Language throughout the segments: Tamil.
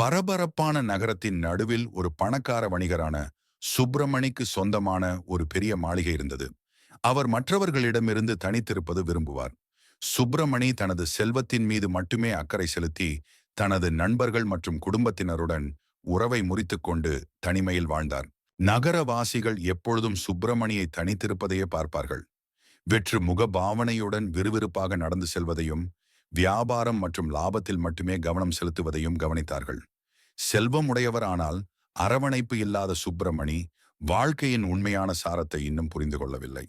பரபரப்பான நகரத்தின் நடுவில் ஒரு பணக்கார வணிகரான சுப்பிரமணிக்கு சொந்தமான ஒரு பெரிய மாளிகை இருந்தது. அவர் மற்றவர்களிடமிருந்து தனித்திருப்பது விரும்புவார். சுப்பிரமணி தனது செல்வத்தின் மீது மட்டுமே அக்கறை செலுத்தி தனது நண்பர்கள் மற்றும் குடும்பத்தினருடன் உறவை முறித்துக்கொண்டு தனிமையில் வாழ்ந்தார். நகரவாசிகள் எப்பொழுதும் சுப்பிரமணியை தனித்திருப்பதையே பார்ப்பார்கள். வெற்று முக பாவனையுடன் விறுவிறுப்பாக நடந்து செல்வதையும் வியாபாரம் மற்றும் லாபத்தில் மட்டுமே கவனம் செலுத்துவதையும் கவனித்தார்கள். செல்வம் உடையவரானால் அரவணைப்பு இல்லாத சுப்பிரமணி வாழ்க்கையின் உண்மையான சாரத்தை இன்னும் புரிந்து கொள்ளவில்லை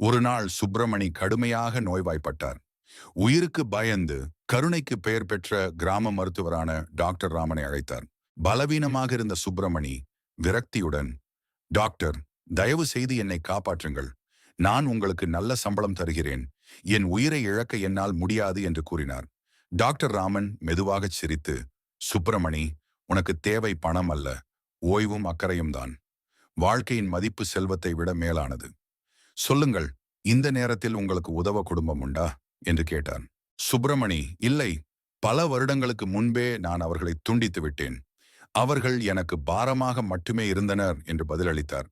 ஒரு நாள் சுப்பிரமணி கடுமையாக நோய்வாய்ப்பட்டார். உயிருக்கு பயந்து கருணைக்கு பெயர் பெற்ற கிராம மருத்துவரான டாக்டர் ராமனை அழைத்தார். பலவீனமாக இருந்த சுப்பிரமணி விரக்தியுடன் டாக்டர் தயவு செய்து என்னை காப்பாற்றுங்கள். நான் உங்களுக்கு நல்ல சம்பளம் தருகிறேன். என் உயிரை இழக்க என்னால் முடியாது என்று கூறினார். டாக்டர் ராமன் மெதுவாகச் சிரித்து சுப்பிரமணி உனக்கு தேவை பணம் அல்ல ஓய்வும் அக்கறையும் தான். வாழ்க்கையின் மதிப்பு செல்வத்தை விட மேலானது. சொல்லுங்கள் இந்த நேரத்தில் உங்களுக்கு உதவ குடும்பம் உண்டா? என்று கேட்டான். சுப்பிரமணி இல்லை. பல வருடங்களுக்கு முன்பே நான் அவர்களை துண்டித்து விட்டேன். அவர்கள் எனக்கு பாரமாக மட்டுமே இருந்தனர் என்று பதிலளித்தார்.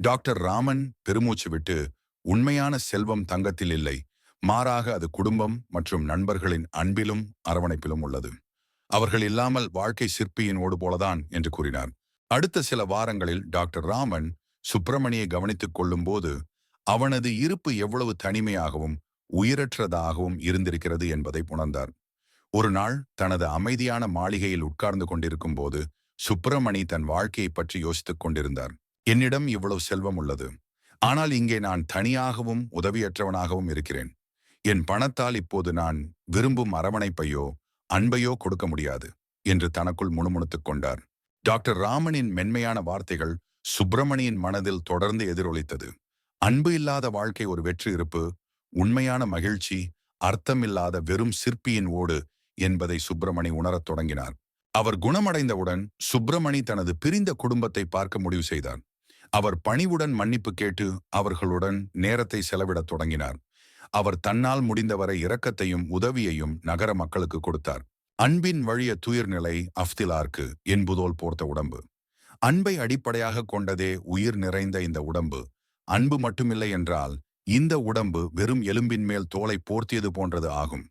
டாக்டர் ராமன் பெருமூச்சு விட்டு உண்மையான செல்வம் தங்கத்தில் இல்லை. மாறாக அது குடும்பம் மற்றும் நண்பர்களின் அன்பிலும் அரவணைப்பிலும் உள்ளது. அவர்கள் இல்லாமல் வாழ்க்கை சிற்பியின் ஓடு போலதான் என்று கூறினார். அடுத்த சில வாரங்களில் டாக்டர் ராமன் சுப்பிரமணியை கவனித்துக் கொள்ளும்போது அவனது இருப்பு எவ்வளவு தனிமையாகவும் உயிரற்றதாகவும் இருந்திருக்கிறது என்பதை உணர்ந்தார் ஒரு நாள் தனது அமைதியான மாளிகையில் உட்கார்ந்து கொண்டிருக்கும் போது சுப்பிரமணி தன் வாழ்க்கையை பற்றி யோசித்துக் கொண்டிருந்தார். என்னிடம் இவ்வளவு செல்வம் உள்ளது. ஆனால் இங்கே நான் தனியாகவும் உதவியற்றவனாகவும் இருக்கிறேன். என் பணத்தால் இப்போது நான் விரும்பும் அரவணைப்பையோ அன்பையோ கொடுக்க முடியாது என்று தனக்குள் முணுமுணுத்துக் கொண்டார். டாக்டர் ராமனின் மென்மையான வார்த்தைகள் சுப்பிரமணியின் மனதில் தொடர்ந்து எதிரொலித்தது. அன்பு இல்லாத வாழ்க்கை ஒரு வெற்றி இருப்பு உண்மையான மகிழ்ச்சி அர்த்தமில்லாத வெறும் சிற்பியின் ஓடு என்பதை சுப்பிரமணி உணரத் தொடங்கினார். அவர் குணமடைந்தவுடன் சுப்பிரமணி தனது பிரிந்த குடும்பத்தை பார்க்க முடிவு செய்தார். அவர் பணிவுடன் மன்னிப்பு கேட்டு அவர்களுடன் நேரத்தை செலவிடத் தொடங்கினார். அவர் தன்னால் முடிந்தவரை இரக்கத்தையும் உதவியையும் நகர மக்களுக்கு கொடுத்தார். அன்பின் வழிய துயிர்நிலை அஃப்திலார்க்கு என்புதோல் போர்த்த உடம்பு. அன்பை அடிப்படையாக கொண்டதே உயிர் நிறைந்த இந்த உடம்பு. அன்பு மட்டுமில்லை என்றால் இந்த உடம்பு வெறும் எலும்பின் மேல் தோலை போர்த்தியது போன்றது ஆகும்.